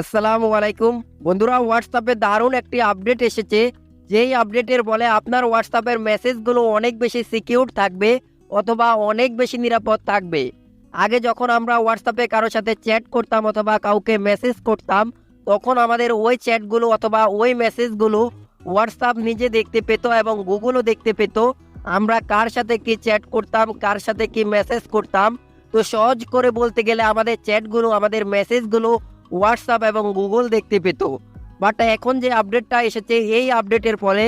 আসসালামু আলাইকুম। বন্ধুরা হোয়াটসঅ্যাপে দারুণ একটি আপডেট এসেছে। যেই আপডেটের বলে আপনার হোয়াটসঅ্যাপের মেসেজগুলো অনেক বেশি সিকিউর থাকবে অথবা অনেক বেশি নিরাপদ থাকবে। আগে যখন আমরা হোয়াটসঅ্যাপে কারোর সাথে চ্যাট করতাম অথবা কাউকে মেসেজ করতাম, তখন আমাদের ওই চ্যাটগুলো অথবা ওই মেসেজগুলো হোয়াটসঅ্যাপ নিজে দেখতে পেত এবং গুগলও দেখতে পেত। আমরা কার সাথে কি চ্যাট করতাম, কার সাথে কি মেসেজ করতাম, তো সহজ করে বলতে গেলে আমাদের চ্যাটগুলো আমাদের মেসেজগুলো হোয়াটসঅ্যাপ এবং গুগল দেখতে পেত। বাট এখন যে আপডেটটা এসেছে, এই আপডেটের ফলে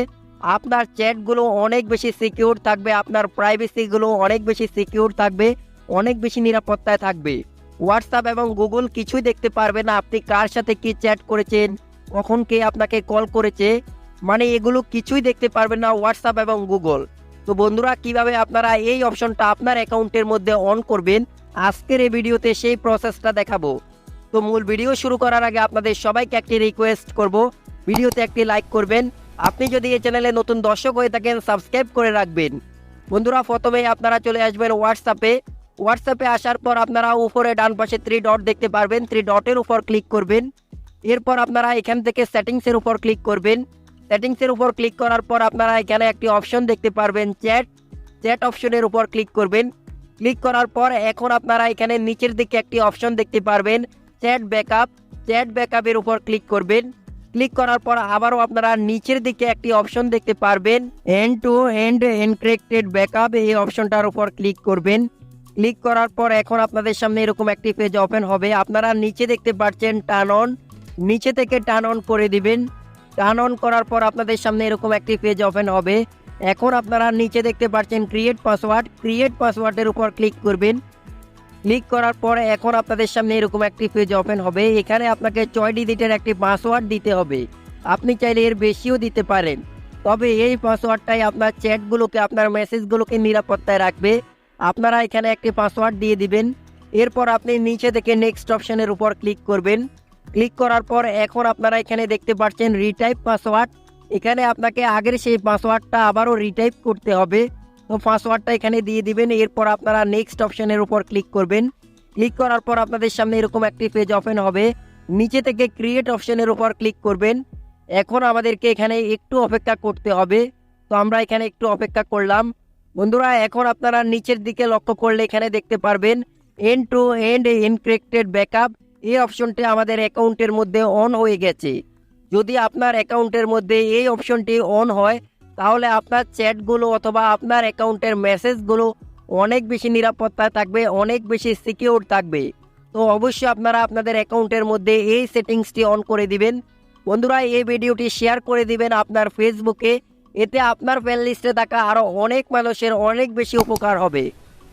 আপনার চ্যাটগুলো অনেক বেশি সিকিউর থাকবে, আপনার প্রাইভেসিগুলো অনেক বেশি সিকিউর থাকবে, অনেক বেশি নিরাপত্তায় থাকবে। হোয়াটসঅ্যাপ এবং গুগল কিছুই দেখতে পারবে না, আপনি কার সাথে কি চ্যাট করেছেন, কখন কে আপনাকে কল করেছে মানে এগুলো কিছুই দেখতে পারবে না হোয়াটসঅ্যাপ এবং গুগল তো বন্ধুরা, কীভাবে আপনারা এই অপশনটা আপনার অ্যাকাউন্টের মধ্যে অন করবেন, আজকের এই ভিডিওতে সেই প্রসেসটা দেখাবো। তো মূল ভিডিও শুরু করার আগে আপনাদের সবাইকে একটি রিকোয়েস্ট করব। ভিডিওতে একটি লাইক করবেন। আপনি যদি এই চ্যানেলে নতুন দর্শক হয়ে থাকেন সাবস্ক্রাইব করে রাখবেন। বন্ধুরা, প্রথমে আপনারা চলে আসবেন হোয়াটসঅ্যাপে হোয়াটসঅ্যাপে আসার পর আপনারা উপরে ডান পাশে থ্রি ডট দেখতে পারবেন। থ্রি ডটের উপর ক্লিক করবেন। এরপর আপনারা এখান থেকে সেটিংসের উপর ক্লিক করবেন। সেটিংসের উপর ক্লিক করার পর আপনারা এখানে একটি অপশন দেখতে পারবেন চ্যাট চ্যাট অপশনের উপর ক্লিক করবেন। ক্লিক করার পর এখন আপনারা এখানে নিচের দিকে একটি অপশন দেখতে পারবেন। চ্যাট ব্যাকআপ চ্যাট ব্যাকআপের উপর ক্লিক করবেন। ক্লিক করার পর আবারও আপনারা নিচের দিকে একটি অপশন দেখতে পারবেন। End to end encrypted backup এই অপশনটার উপর ক্লিক করবেন। ক্লিক করার পর এখন আপনাদের সামনে এরকম একটি পেজ ওপেন হবে। আপনারা নিচে দেখতে পাচ্ছেন টার্ন অন নিচে থেকে টার্ন অন করে দিবেন। টার্ন অন করার পর আপনাদের সামনে এরকম একটি পেজ ওপেন হবে। এখন আপনারা নিচে দেখতে পাচ্ছেন ক্রিয়েট পাসওয়ার্ড ক্রিয়েট পাসওয়ার্ডের উপর ক্লিক করবেন। ক্লিক করার পর এখন আপনাদের সামনে এরকম একটি পেজ ওপেন হবে। এখানে আপনাকে ছয় ডিজিটের একটি পাসওয়ার্ড দিতে হবে। আপনি চাইলে এর বেশিও দিতে পারেন। তবে এই পাসওয়ার্ডটাই আপনার চ্যাটগুলোকে আপনার মেসেজগুলোকে নিরাপত্তায় রাখবে। আপনারা এখানে একটি পাসওয়ার্ড দিয়ে দিবেন। এরপর আপনি নিচে থেকে নেক্সট অপশানের উপর ক্লিক করবেন। ক্লিক করার পর এখন আপনারা এখানে দেখতে পাচ্ছেন রিটাইপ পাসওয়ার্ড এখানে আপনাকে আগের সেই পাসওয়ার্ডটা আবারও রিটাইপ করতে হবে। পাসওয়ার্ডটা এখানে দিয়ে দিবেন। এরপর আপনারা নেক্সট অপশনের উপর ক্লিক করবেন। ক্লিক করার পর আপনাদের সামনে এরকম একটি পেজ ওপেন হবে। নিচে থেকে ক্রিয়েট অপশনের উপর ক্লিক করবেন। এখন আমাদেরকে এখানে একটু অপেক্ষা করতে হবে। তো আমরা এখানে একটু অপেক্ষা করলাম। বন্ধুরা, এখন আপনারা নিচের দিকে লক্ষ্য করলে এখানে দেখতে পারবেন end to end encrypted backup এই অপশনটি আমাদের অ্যাকাউন্টের মধ্যে অন হয়ে গেছে। যদি আপনার অ্যাকাউন্টের মধ্যে এই অপশনটি অন হয় তাহলে আপনার চ্যাটগুলো অথবা আপনার অ্যাকাউন্টের মেসেজগুলো অনেক বেশি নিরাপত্তা থাকবে, অনেক বেশি সিকিউর থাকবে। তো অবশ্যই আপনারা আপনাদের অ্যাকাউন্টের মধ্যে এই সেটিংসটি অন করে দিবেন। বন্ধুরা, এই ভিডিওটি শেয়ার করে দিবেন আপনার ফেসবুকে এতে আপনার ফ্যান লিস্টে থাকা আরও অনেক মানুষের অনেক বেশি উপকার হবে।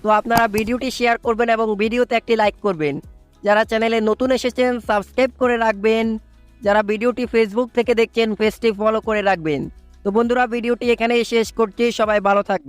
তো আপনারা ভিডিওটি শেয়ার করবেন এবং ভিডিওতে একটি লাইক করবেন। যারা চ্যানেলে নতুন এসেছেন সাবস্ক্রাইব করে রাখবেন। যারা ভিডিওটি ফেসবুক থেকে দেখছেন পেজটি ফলো করে রাখবেন। তো বন্ধুরা ভিডিওটি এখানেই শেষ করছি। সবাই ভালো থাকবে